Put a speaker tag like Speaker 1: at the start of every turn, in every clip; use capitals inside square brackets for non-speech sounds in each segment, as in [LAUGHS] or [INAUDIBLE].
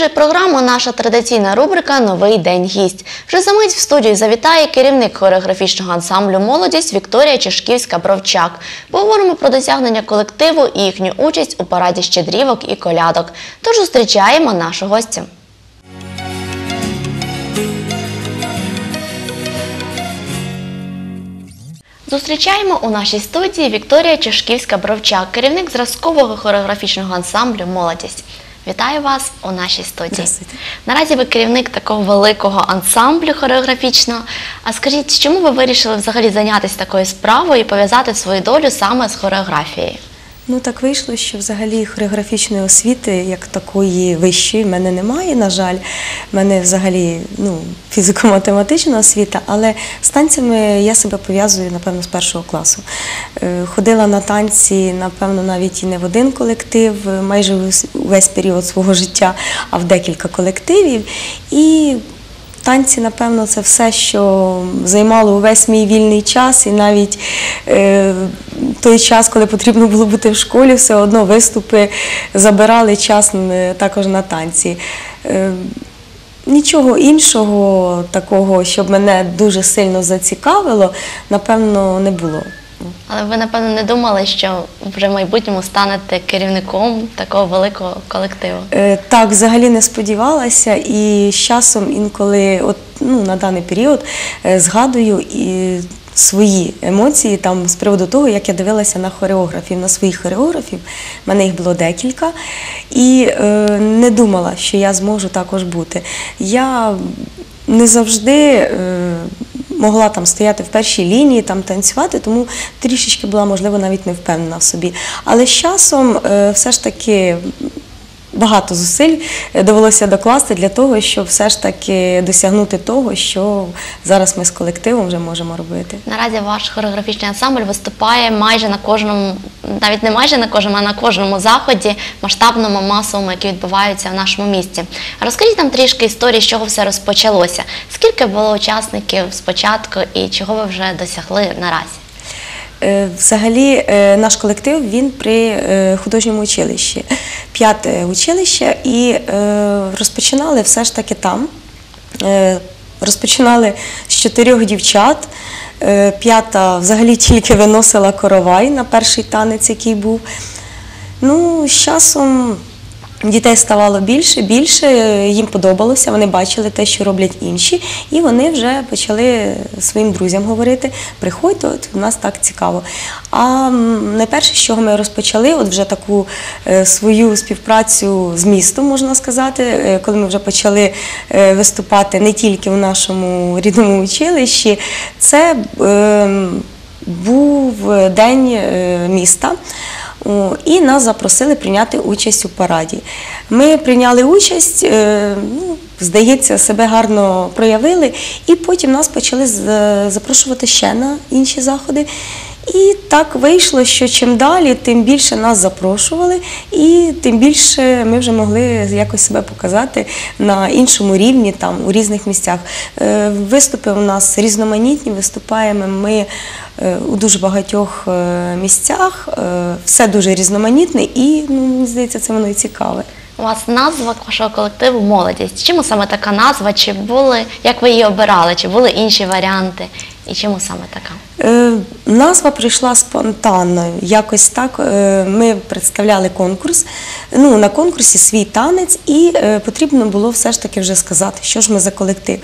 Speaker 1: Продовжує програму наша традиційна рубрика Новий день гість. Вже за мить в студію завітає керівник хореографічного ансамблю Молодість Вікторія Чешківська Бровчак. Поговоримо про досягнення колективу і їхню участь у параді щедрівок і колядок. Тож зустрічаємо нашу гостю. Зустрічаємо у нашій студії Вікторія Чешківська Бровчак, керівник зразкового хореографічного ансамблю Молодість. Вітаю вас у нашій студії. Наразі ви керівник такого великого ансамблю хореографічного. А скажіть, чому ви вирішили взагалі зайнятися такою справою і пов'язати свою долю саме з хореографією?
Speaker 2: Ну так вийшло, що взагалі хореографічної освіти як такої вищої в мене немає, на жаль. В мене взагалі ну, фізико-математична освіта, але з танцями я себе пов'язую, напевно, з першого класу. Е, Ходила на танці, напевно, навіть і не в один колектив, майже увесь період свого життя, а в декілька колективів. І Танці, напевно, це все, що займало увесь мій вільний час, і навіть е, той час, коли потрібно було бути в школі, все одно виступи забирали час е, також на танці. Е, Нічого іншого такого, щоб мене дуже сильно зацікавило, напевно, не було.
Speaker 1: Але ви, напевно, не думали, що вже в майбутньому станете керівником такого великого колективу.
Speaker 2: Е, Так, взагалі не сподівалася, і з часом інколи, от ну на даний період, е, згадую і свої емоції там з приводу того, як я дивилася на хореографів, на своїх хореографів. У мене їх було декілька, і е, не думала, що я зможу також бути. Я не завжди. Е, Могла там стояти в першій лінії, там танцювати, тому трішечки була, можливо, навіть не впевнена в собі. Але з часом е, все ж таки багато зусиль довелося докласти для того, щоб все ж таки досягнути того, що зараз ми з колективом вже можемо робити.
Speaker 1: Наразі ваш хореографічний ансамбль виступає майже на кожному, навіть не майже на кожному, а на кожному заході, масштабному, масовому, які відбуваються в нашому місті. Розкажіть нам трішки історії, з чого все розпочалося. Скільки було учасників спочатку і чого ви вже досягли наразі?
Speaker 2: Е, Взагалі, е, наш колектив він при е, художньому училищі, п'яте училище, і розпочинали все ж таки там. Розпочинали з чотирьох дівчат. П'ята взагалі тільки виносила коровай на перший танець, який був. Ну, з часом дітей ставало більше, більше, їм подобалося, вони бачили те, що роблять інші, і вони вже почали своїм друзям говорити: приходьте, от у нас так цікаво. А найперше, з чого ми розпочали, от вже таку е, свою співпрацю з містом, можна сказати, е, коли ми вже почали е, виступати не тільки в нашому рідному училищі, це е, був день міста. І нас запросили прийняти участь у параді. Ми прийняли участь, е, ну, здається, себе гарно проявили, і потім нас почали з- запрошувати ще на інші заходи. І так вийшло, що чим далі, тим більше нас запрошували, і тим більше ми вже могли якось себе показати на іншому рівні, там у різних місцях. Е, Виступи у нас різноманітні, виступаємо ми е, у дуже багатьох е, місцях. Все дуже різноманітне і ну, мені здається, це воно і цікаве.
Speaker 1: У вас назва вашого колективу молодість. Чому саме така назва? Чи були, як ви її обирали? Чи були інші варіанти? І чому саме така?
Speaker 2: Е, Назва прийшла спонтанно. Якось так е, ми представляли конкурс. Ну, на конкурсі свій танець, і е, потрібно було все ж таки вже сказати, що ж ми за колектив.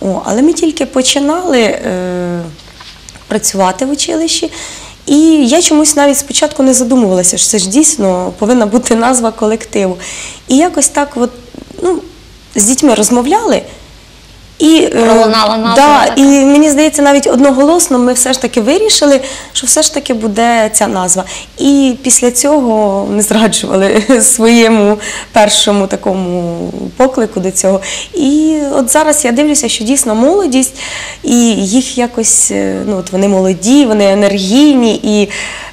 Speaker 2: О, але ми тільки починали е, працювати в училищі. І я чомусь навіть спочатку не задумувалася, що це ж дійсно повинна бути назва колективу. І якось так, от, ну, з дітьми розмовляли. І, е,
Speaker 1: Пролунала назва
Speaker 2: да, і мені здається, навіть одноголосно ми все ж таки вирішили, що все ж таки буде ця назва. І після цього не зраджували [LAUGHS] своєму першому такому поклику до цього. І от зараз я дивлюся, що дійсно молодість, і їх якось, е, ну от вони молоді, вони енергійні і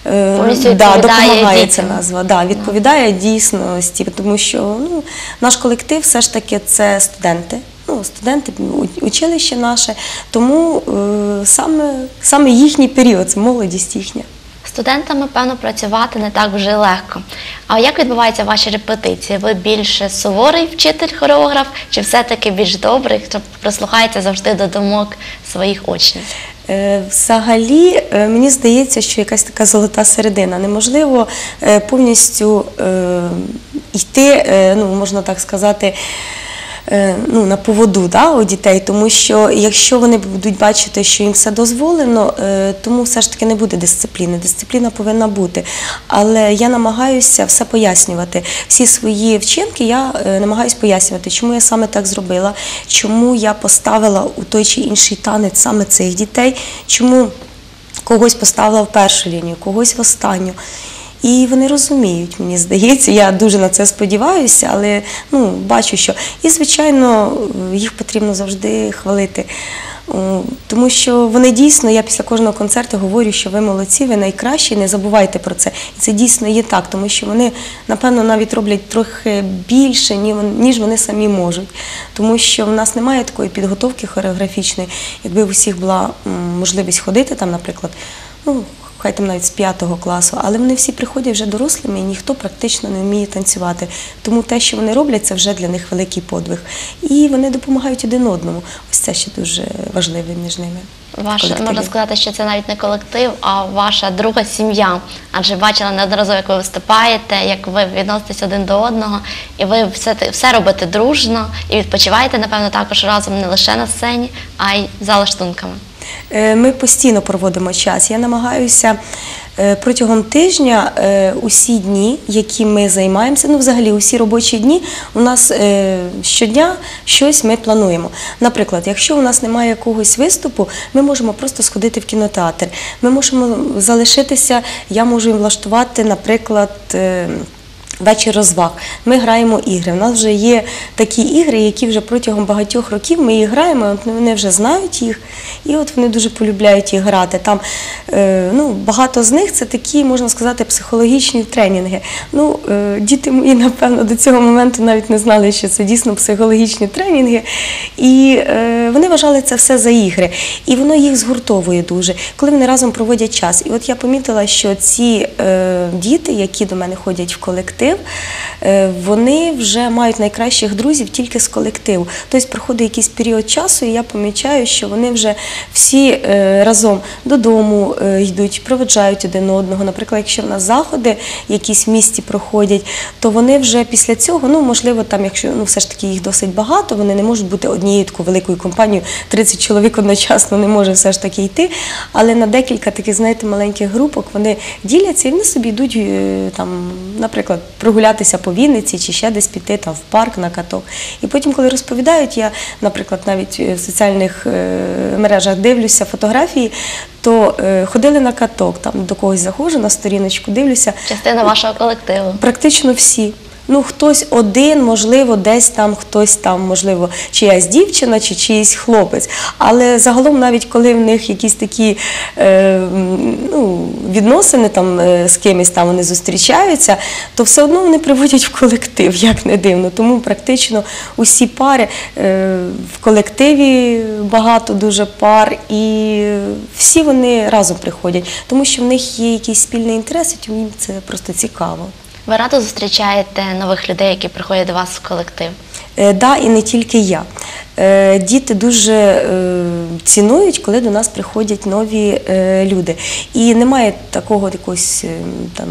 Speaker 2: е, да, допомагає ця назва. Да, відповідає дійсності, тому що ну, наш колектив все ж таки це студенти. Ну, студенти, училище наше, тому е, саме, саме їхній період, це молодість їхня.
Speaker 1: Студентами, певно, працювати не так вже легко. А як відбуваються ваші репетиції? Ви більше суворий вчитель хореограф, чи все-таки більш добрий, хто прислухається завжди до думок своїх учнів?
Speaker 2: Е, Взагалі, е, мені здається, що якась така золота середина. Неможливо повністю йти, ну можна так сказати. Е, Ну, на поводу да, у дітей, тому що якщо вони будуть бачити, що їм все дозволено, е, тому все ж таки не буде дисципліни. Дисципліна повинна бути. Але я намагаюся все пояснювати. Всі свої вчинки я е, намагаюся пояснювати, чому я саме так зробила, чому я поставила у той чи інший танець саме цих дітей, чому когось поставила в першу лінію, когось в останню. І вони розуміють, мені здається, я дуже на це сподіваюся, але ну, бачу, що. І, звичайно, їх потрібно завжди хвалити. Тому що вони дійсно, я після кожного концерту говорю, що ви молодці, ви найкращі, не забувайте про це. І це дійсно є так, тому що вони, напевно, навіть роблять трохи більше, ніж вони самі можуть. Тому що в нас немає такої підготовки хореографічної. Якби в усіх була можливість ходити там, наприклад, ну, хай там навіть з п'ятого класу, але вони всі приходять вже дорослими і ніхто практично не вміє танцювати. Тому те, що вони роблять, це вже для них великий подвиг. І вони допомагають один одному. Ось це ще дуже важливо між ними.
Speaker 1: Ваш,
Speaker 2: колективі.
Speaker 1: можна сказати, що це навіть не колектив, а ваша друга сім'я. Адже бачила неодноразово, як ви виступаєте, як ви відноситесь один до одного, і ви все, все робите дружно і відпочиваєте, напевно, також разом не лише на сцені, а й за лаштунками.
Speaker 2: Е, Ми постійно проводимо час. Я намагаюся е, протягом тижня е, усі дні, які ми займаємося, ну взагалі усі робочі дні, у нас щодня щось ми плануємо. Наприклад, якщо у нас немає якогось виступу, ми можемо просто сходити в кінотеатр. Ми можемо залишитися, я можу їм влаштувати, наприклад. Вечір розваг. Ми граємо ігри. У нас вже є такі ігри, які вже протягом багатьох років ми їх граємо, вони вже знають їх, і от вони дуже полюбляють їх грати. Там е, ну, багато з них це такі, можна сказати, психологічні тренінги. Ну, е, діти мої, напевно, до цього моменту навіть не знали, що це дійсно психологічні тренінги. І е, вони вважали це все за ігри. І воно їх згуртовує дуже, коли вони разом проводять час. І от я помітила, що ці діти, які до мене ходять в колектив, е, вони вже мають найкращих друзів тільки з колективу. Тобто проходить якийсь період часу, і я помічаю, що вони вже всі е, разом додому е, йдуть, проведжають один одного. Наприклад, якщо в нас заходи якісь в місті проходять, то вони вже після цього, ну можливо, там, якщо ну все ж таки їх досить багато, вони не можуть бути однією такою великою компанією, 30 чоловік одночасно не може все ж таки йти. Але на декілька таких, знаєте, маленьких групок вони діляться і вони собі йдуть там, наприклад, прогулятися по Вінниці чи ще десь піти там в парк на каток. І потім, коли розповідають, я, наприклад, навіть в соціальних е, мережах дивлюся фотографії, то е, ходили на каток, там до когось заходжу на сторіночку, дивлюся.
Speaker 1: Частина вашого колективу.
Speaker 2: Практично всі. Ну, хтось один, можливо, десь там, хтось там, можливо, чиясь дівчина чи чиїсь хлопець. Але загалом, навіть коли в них якісь такі е, ну, відносини там е, з кимось там вони зустрічаються, то все одно вони приводять в колектив, як не дивно. Тому практично усі пари е, в колективі багато дуже пар, і всі вони разом приходять, тому що в них є якийсь спільний інтерес, і їм це просто цікаво.
Speaker 1: Ви радо зустрічаєте нових людей, які приходять до вас в колектив.
Speaker 2: Е, Да, і не тільки я. Е, Діти дуже е, цінують, коли до нас приходять нові е, люди. І немає такого якогось е, там,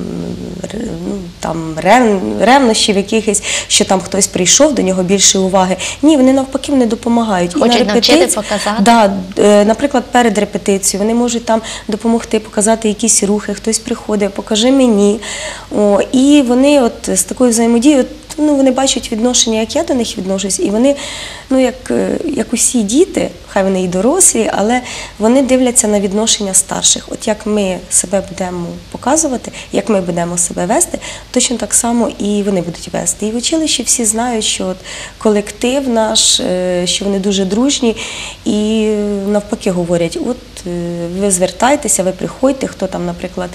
Speaker 2: ну, там рев, ревнощів якихось, що там хтось прийшов, до нього більше уваги. Ні, вони навпаки вони допомагають.
Speaker 1: Хочуть навчити, показати.
Speaker 2: Да, е, наприклад, перед репетицією вони можуть там допомогти, показати якісь рухи, хтось приходить, покажи мені. О, і вони от з такою взаємодією, ну, вони бачать відношення, як я до них відношусь, і вони, ну як, е, як усі діти, хай вони і дорослі, але вони дивляться на відношення старших. От як ми себе будемо показувати, як ми будемо себе вести, точно так само і вони будуть вести. І в училищі всі знають, що от колектив наш, е, що вони дуже дружні, і е, навпаки говорять, от ви звертайтеся, ви приходьте, хто там, наприклад,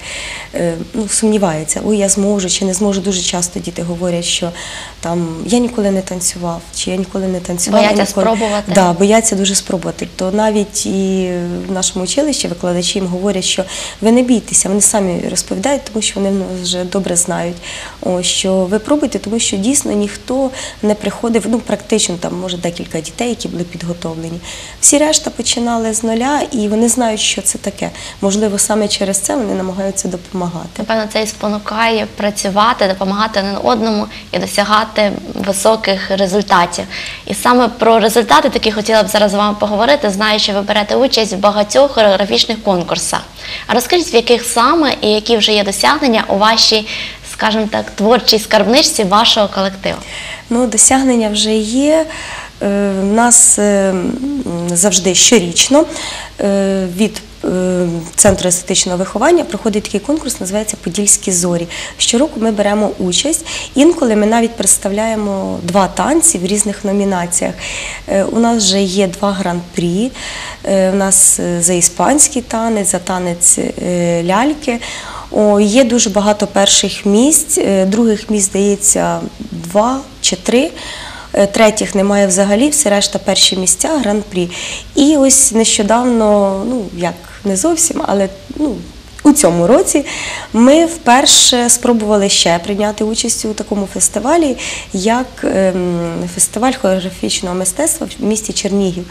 Speaker 2: е, ну, сумнівається, ой, я зможу чи не зможу. Дуже часто діти говорять, що там я ніколи не танцював, чи я ніколи не танцював.
Speaker 1: Бояться
Speaker 2: ніколи...
Speaker 1: спробувати.
Speaker 2: Да, бояться дуже спробувати. То навіть і в нашому училищі викладачі їм говорять, що ви не бійтеся, вони самі розповідають, тому що вони вже добре знають, о, що ви пробуйте, тому що дійсно ніхто не приходив, ну практично там може декілька дітей, які були підготовлені. Всі решта починали з нуля і вони знають, що це таке. Можливо, саме через це вони намагаються допомагати.
Speaker 1: Напевно, це і спонукає працювати, допомагати один одному і досягати високих результатів. І саме про результати такі хотіла б зараз з вами поговорити. Знаю, що ви берете участь в багатьох хореографічних конкурсах. А розкажіть, в яких саме і які вже є досягнення у вашій, скажімо так, творчій скарбничці вашого колективу?
Speaker 2: Ну, досягнення вже є. Е, В нас е, завжди щорічно е, від е, Центру естетичного виховання проходить такий конкурс, називається Подільські зорі. Щороку ми беремо участь. Інколи ми навіть представляємо два танці в різних номінаціях. Е, У нас вже є два гран-прі. Е, У нас е, за іспанський танець, за танець е, ляльки. Є дуже багато перших місць, е, других місць здається два чи три. Е, Третіх немає взагалі, все решта перші місця, гран-прі. І ось нещодавно, ну як не зовсім, але ну, у цьому році ми вперше спробували ще прийняти участь у такому фестивалі, як ем, фестиваль хореографічного мистецтва в місті Чернігів.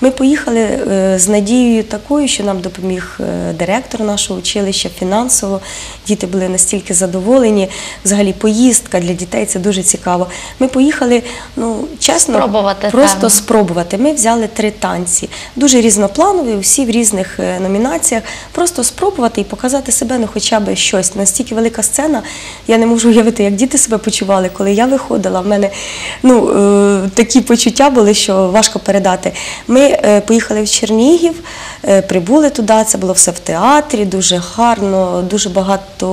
Speaker 2: Ми поїхали е, з надією такою, що нам допоміг е, директор нашого училища фінансово. Діти були настільки задоволені. Взагалі, поїздка для дітей це дуже цікаво. Ми поїхали, ну чесно,
Speaker 1: Спробувати,
Speaker 2: просто
Speaker 1: певно.
Speaker 2: спробувати. Ми взяли три танці, дуже різнопланові, всі в різних е, номінаціях. Просто спробувати і показати себе, ну хоча б щось. Настільки велика сцена. Я не можу уявити, як діти себе почували, коли я виходила. В мене ну, е, такі почуття були, що важко передати. Ми е, поїхали в Чернігів, е, прибули туди. Це було все в театрі, дуже гарно, дуже багато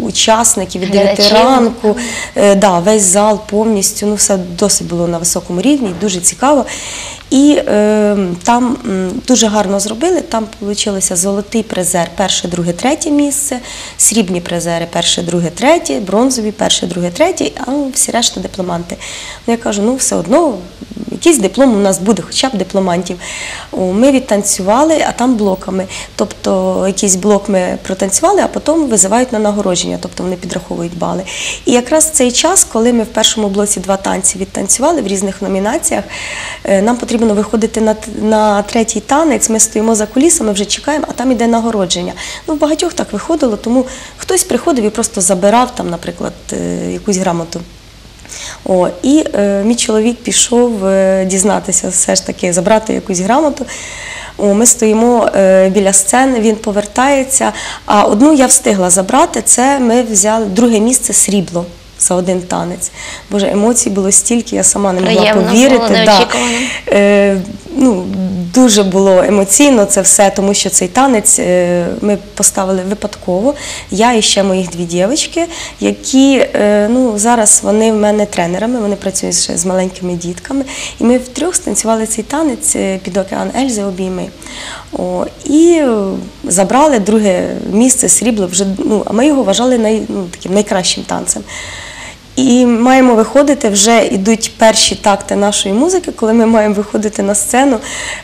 Speaker 2: учасників від 9 ранку. Е, да, весь зал повністю, ну все досить було на високому рівні, дуже цікаво. І е, там дуже гарно зробили. Там вийшло золотий призер, перше, друге, третє місце, срібні призери, перше, друге, третє, бронзові, перше, друге, третє, а всі решта дипломанти. Ну, я кажу, ну все одно якийсь диплом у нас буде, хоча б дипломантів. Ми відтанцювали, а там блоками. Тобто якийсь блок ми протанцювали, а потім визивають на нагородження, тобто вони підраховують бали. І якраз в цей час, коли ми в першому блоці два танці відтанцювали в різних номінаціях, е, нам потрібно виходити на, на третій танець. Ми стоїмо за кулісами, вже чекаємо, а там іде нагородження. Ну, в багатьох так виходило, тому хтось приходив і просто забирав там, наприклад, е, якусь грамоту. О, і е, мій чоловік пішов е, дізнатися, все ж таки, забрати якусь грамоту. О, ми стоїмо е, біля сцени, він повертається. А одну я встигла забрати. Це ми взяли друге місце срібло за один танець. Боже, емоцій було стільки, я сама не могла
Speaker 1: Приємно
Speaker 2: повірити.
Speaker 1: було,
Speaker 2: да. Е, ну, дуже було емоційно це все, тому що цей танець е, ми поставили випадково. Я і ще моїх дві дівчатки, які е, ну, зараз вони в мене тренерами, вони працюють ще з маленькими дітками. І ми втрьох станцювали цей танець е, під океан Ельзи обійми. О, і забрали друге місце срібло вже, ну, а ми його вважали най, ну, таким найкращим танцем. І маємо виходити, вже йдуть перші такти нашої музики, коли ми маємо виходити на сцену.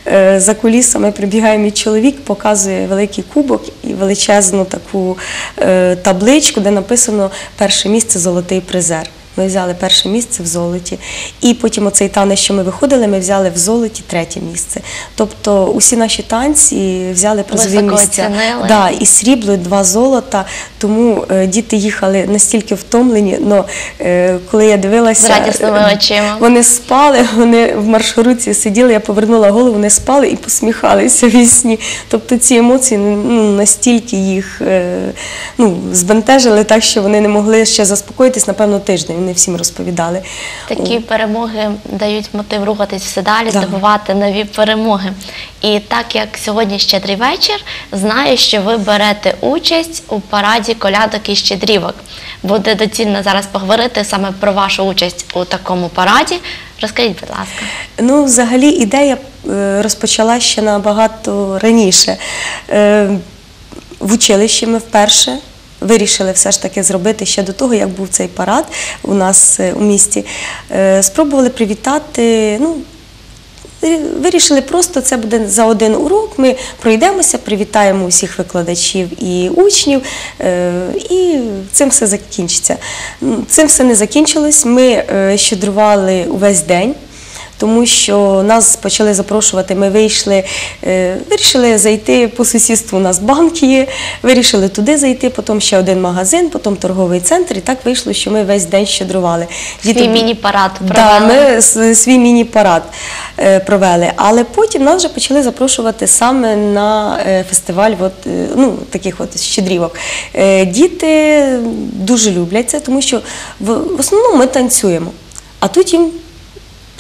Speaker 2: Е, За кулісами прибігає мій чоловік, показує великий кубок і величезну таку е, табличку, де написано перше місце золотий призер. Ми взяли перше місце в золоті. І потім оцей танець, що ми виходили, ми взяли в золоті третє місце. Тобто усі наші танці взяли призові місця.
Speaker 1: оцінили.
Speaker 2: Да, і срібло, і два золота. Тому е, діти їхали настільки втомлені. Но е, коли я дивилася,
Speaker 1: З радісними
Speaker 2: е,
Speaker 1: очима.
Speaker 2: вони спали, вони в маршрутці сиділи, я повернула голову, вони спали і посміхалися в сні. Тобто ці емоції ну, настільки їх е, ну, збентежили так, що вони не могли ще заспокоїтись, напевно, тиждень. Вони всім розповідали.
Speaker 1: Такі перемоги дають мотив рухатись все далі,
Speaker 2: Да.
Speaker 1: здобувати нові перемоги. І так як сьогодні щедрий вечір, знаю, що ви берете участь у параді колядок і щедрівок. Буде доцільно зараз поговорити саме про вашу участь у такому параді. Розкажіть, будь ласка.
Speaker 2: Ну, взагалі, ідея е, розпочала ще набагато раніше. Е, В училищі ми вперше вирішили все ж таки зробити ще до того, як був цей парад у нас е, у місті. Е, Спробували привітати. Ну, Вирішили просто це буде за один урок. Ми пройдемося, привітаємо усіх викладачів і учнів, е, і цим все закінчиться. Цим все не закінчилось. Ми щедрували увесь день. Тому що нас почали запрошувати, ми вийшли, е, вирішили зайти по сусідству. У нас банк є, вирішили туди зайти, потім ще один магазин, потім торговий центр. І так вийшло, що ми весь день щедрували.
Speaker 1: Свій міні-парад
Speaker 2: Да,
Speaker 1: провели.
Speaker 2: ми свій міні-парад е, провели. Але потім нас вже почали запрошувати саме на е, фестиваль от, ну, таких от щедрівок. Діти дуже люблять це, тому що в основному ми танцюємо, а тут їм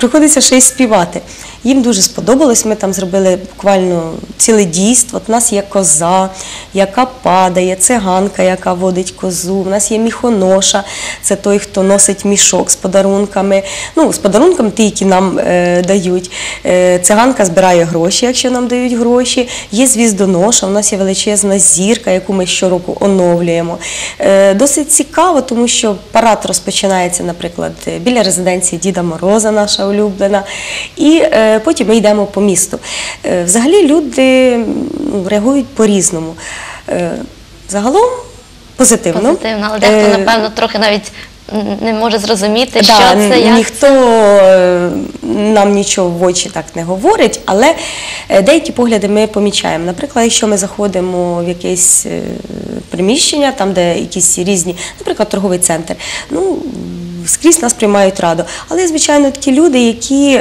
Speaker 2: приходиться ще й співати. Їм дуже сподобалось. Ми там зробили буквально ціле дійство. От у нас є коза, яка падає, циганка, яка водить козу. У нас є міхоноша, це той, хто носить мішок з подарунками. Ну, з подарунками ті, які нам е, дають. Е, циганка збирає гроші, якщо нам дають гроші. Є звіздоноша, у нас є величезна зірка, яку ми щороку оновлюємо. Е, досить цікаво, тому що парад розпочинається, наприклад, біля резиденції Діда Мороза, наша улюблена. І е, потім ми йдемо по місту. Е, взагалі люди ну, реагують по-різному. Е, загалом позитивно.
Speaker 1: Позитивно, але дехто,
Speaker 2: Е,
Speaker 1: напевно, трохи навіть не може зрозуміти,
Speaker 2: Да,
Speaker 1: що це, як
Speaker 2: ніхто е, нам нічого в очі так не говорить, але е, деякі погляди ми помічаємо. Наприклад, якщо ми заходимо в якесь е, приміщення, там, де якісь різні, наприклад, торговий центр, ну скрізь нас приймають раду. Але, звичайно, такі люди, які.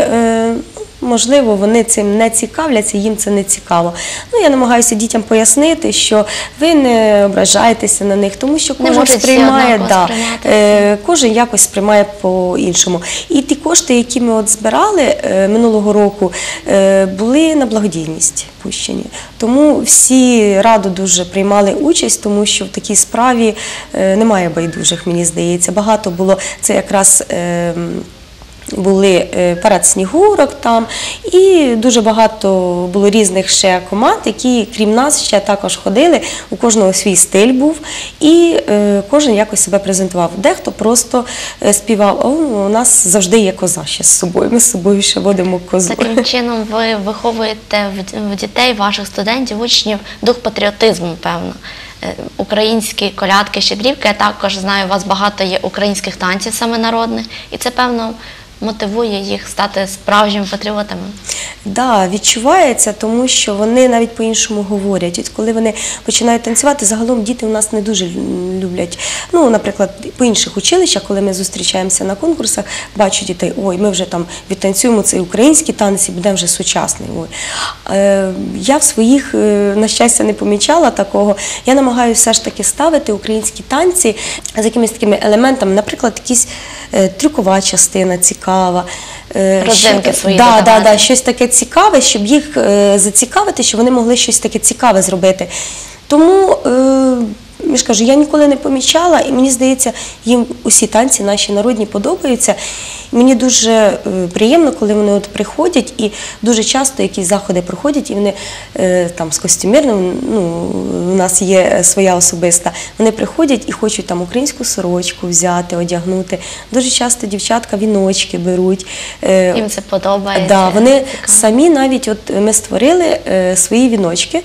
Speaker 2: Можливо, вони цим не цікавляться, їм це не цікаво. Ну, я намагаюся дітям пояснити, що ви не ображаєтеся на них, тому що кожен сприймає да, е, кожен якось сприймає по-іншому. І ті кошти, які ми от збирали е, минулого року, е, були на благодійність пущені. Тому всі радо дуже приймали участь, тому що в такій справі е, немає байдужих, мені здається. Багато було це якраз. е, були е, парад снігурок там, і дуже багато було різних ще команд, які, крім нас, ще також ходили. У кожного свій стиль був, і е, кожен якось себе презентував. Дехто просто е, співав, о, у нас завжди є коза ще з собою. Ми з собою ще водимо козу.
Speaker 1: Таким [LAUGHS] чином ви виховуєте в- дітей, ваших студентів, учнів дух патріотизму, певно. Українські колядки, щедрівки. Я також знаю, у вас багато є українських танців саме народних, і це певно мотивує їх стати справжніми патріотами.
Speaker 2: Да, відчувається, тому що вони навіть по-іншому говорять. От коли вони починають танцювати, загалом діти у нас не дуже люблять. Ну, наприклад, по інших училищах, коли ми зустрічаємося на конкурсах, бачу дітей, ой, ми вже там відтанцюємо цей український танець і будемо вже сучасний. Ой. Е, я в своїх, е, на щастя, не помічала такого. Я намагаюся все ж таки ставити українські танці з якимись такими елементами, наприклад, якісь трюкова частина цікава. Розинки
Speaker 1: свої
Speaker 2: да, да, да, щось таке цікаве, щоб їх е, зацікавити, щоб вони могли щось таке цікаве зробити. Тому е, я ж кажу, я ніколи не помічала, і мені здається, їм усі танці наші народні подобаються. Мені дуже е, приємно, коли вони от приходять, і дуже часто якісь заходи проходять, і вони е, там з костюмірним, ну, у нас є своя особиста, вони приходять і хочуть там українську сорочку взяти, одягнути. Дуже часто дівчатка віночки беруть. е,
Speaker 1: Їм це подобається.
Speaker 2: Да, вони самі навіть от ми створили е, свої віночки,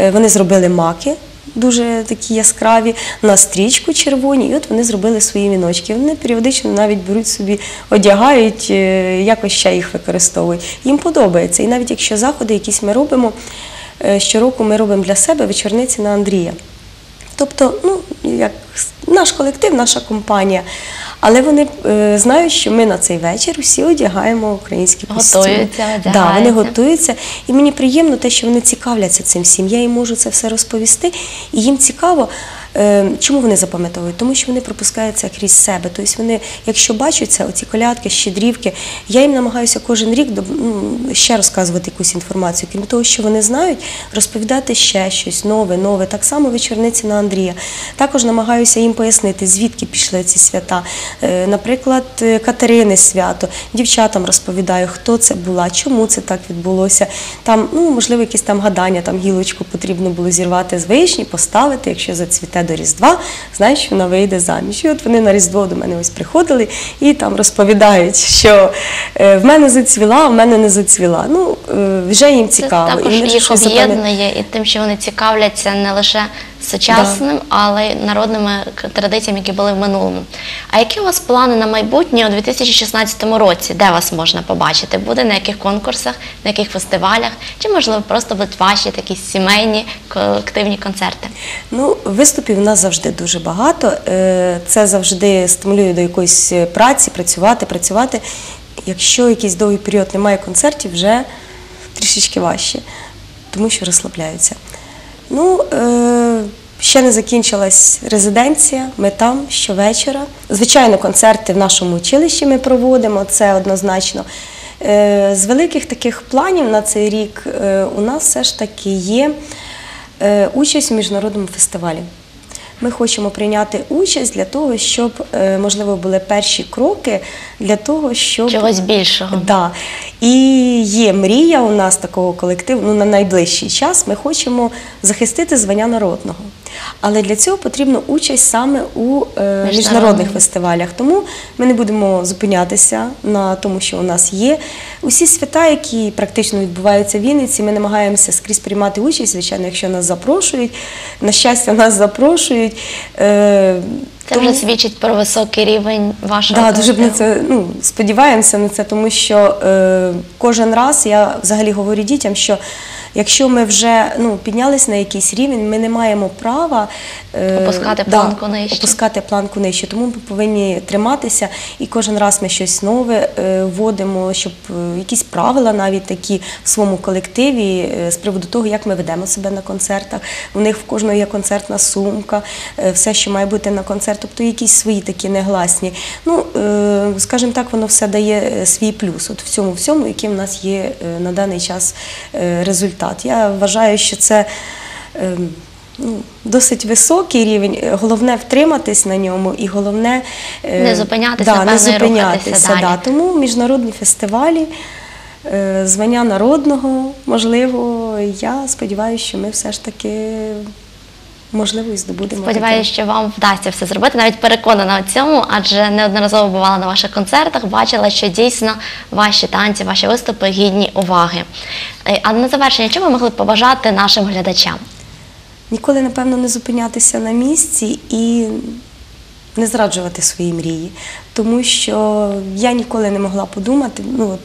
Speaker 2: е, вони зробили маки. Дуже такі яскраві на стрічку червоні, і от вони зробили свої віночки. Вони періодично навіть беруть собі, одягають, е, якось ще їх використовують. Їм подобається. І навіть якщо заходи якісь ми робимо, е, щороку ми робимо для себе вечорниці на Андрія. Тобто, ну, як наш колектив, наша компанія. Але вони е, знають, що ми на цей вечір всі одягаємо українські костюми.
Speaker 1: Готуються,
Speaker 2: Да, вони готуються. І мені приємно те, що вони цікавляться цим всім. Я їм можу це все розповісти, і їм цікаво. Е, Чому вони запам'ятовують? Тому що вони пропускаються крізь себе. Тобто вони, якщо бачаться, оці колядки, щедрівки, я їм намагаюся кожен рік ну, ще розказувати якусь інформацію. Крім того, що вони знають, розповідати ще щось нове, нове. Так само вечорниці на Андрія. Також намагаюся їм пояснити, звідки пішли ці свята. Е, Наприклад, е, Катерини свято. Дівчатам розповідаю, хто це була, чому це так відбулося. Там, ну, можливо, якісь там гадання, там гілочку потрібно було зірвати з вишні, поставити, якщо зацвіте до Різдва, знаєш, вона вийде заміж. І от вони на Різдво до мене ось приходили і там розповідають, що е, в мене зацвіла, а в мене не зацвіла. Ну, е, вже їм
Speaker 1: Це
Speaker 2: цікаво.
Speaker 1: також
Speaker 2: і вони
Speaker 1: їх об'єднує і тим, що вони цікавляться не лише сучасним, але народними традиціями, які були в минулому. А які у вас плани на майбутнє у 2016 році? Де вас можна побачити? Буде на яких конкурсах, на яких фестивалях? Чи можливо просто будуть ваші такі сімейні колективні концерти?
Speaker 2: Ну, виступів у нас завжди дуже багато. Е, Це завжди стимулює до якоїсь праці, працювати, працювати. Якщо якийсь довгий період немає концертів, вже трішечки важче, тому що розслабляються. Ну, е, ще не закінчилась резиденція, ми там щовечора. Звичайно, концерти в нашому училищі ми проводимо, це однозначно. Е, З великих таких планів на цей рік е, у нас все ж таки є участь у міжнародному фестивалі. Ми хочемо прийняти участь для того, щоб, е, можливо, були перші кроки для того, щоб
Speaker 1: Чогось більшого?
Speaker 2: Да. І є мрія у нас такого колективу. Ну на найближчий час ми хочемо захистити звання народного. Але для цього потрібна участь саме у е, міжнародних фестивалях. Тому ми не будемо зупинятися на тому, що у нас є. Усі свята, які практично відбуваються в Вінниці, ми намагаємося скрізь приймати участь, звичайно, якщо нас запрошують. На щастя, нас запрошують. Е,
Speaker 1: Це
Speaker 2: тому-
Speaker 1: вже свідчить про високий рівень вашого
Speaker 2: Да, дуже на це ну, сподіваємося на це, тому що е, кожен раз я взагалі говорю дітям, що якщо ми вже ну, піднялись на якийсь рівень, ми не маємо права е,
Speaker 1: Опускати планку нижче.
Speaker 2: опускати планку нижче. Тому ми повинні триматися і кожен раз ми щось нове е, вводимо, щоб е, якісь правила навіть такі в своєму колективі е, з приводу того, як ми ведемо себе на концертах. У них в кожного є концертна сумка, е, все, що має бути на концерт, тобто якісь свої такі негласні. Ну, е, скажімо так, воно все дає е, свій плюс. От в цьому всьому, який в нас є е, на даний час е, результат. Я вважаю, що це. е, Ну, досить високий рівень. Головне втриматись на ньому і головне е,
Speaker 1: Не зупинятися,
Speaker 2: да, не зупинятися.
Speaker 1: далі.
Speaker 2: Да. Тому міжнародні фестивалі, е, звання народного, можливо, я сподіваюся, що ми все ж таки можливо і здобудемо.
Speaker 1: Сподіваюся, що вам вдасться все зробити. Навіть переконана у цьому, адже неодноразово бувала на ваших концертах, бачила, що дійсно ваші танці, ваші виступи гідні уваги. Е, А на завершення, що ви могли б побажати нашим глядачам?
Speaker 2: Ніколи, напевно, не зупинятися на місці і не зраджувати свої мрії. Тому що я ніколи не могла подумати, ну от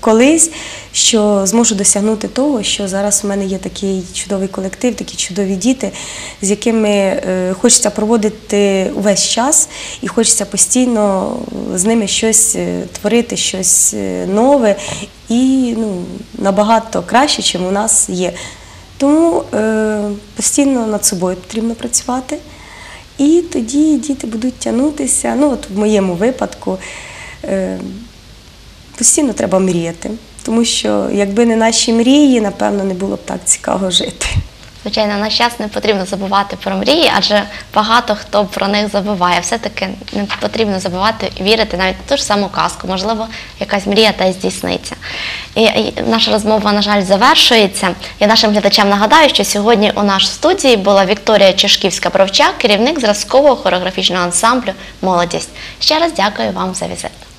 Speaker 2: колись, що зможу досягнути того, що зараз в мене є такий чудовий колектив, такі чудові діти, з якими е, хочеться проводити увесь час і хочеться постійно з ними щось е, творити, щось е, нове і ну, набагато краще, чим у нас є. Тому е, постійно над собою потрібно працювати. І тоді діти будуть тягнутися. Ну, от в моєму випадку е, постійно треба мріяти. Тому що якби не наші мрії, напевно, не було б так цікаво жити.
Speaker 1: Звичайно, на час не потрібно забувати про мрії, адже багато хто про них забуває. Все-таки не потрібно забувати вірити навіть в ту ж саму казку. Можливо, якась мрія та здійсниться. І, і наша розмова, на жаль, завершується. Я нашим глядачам нагадаю, що сьогодні у в студії була Вікторія Чешківська провчак, керівник зразкового хореографічного ансамблю Молодість. Ще раз дякую вам за візит.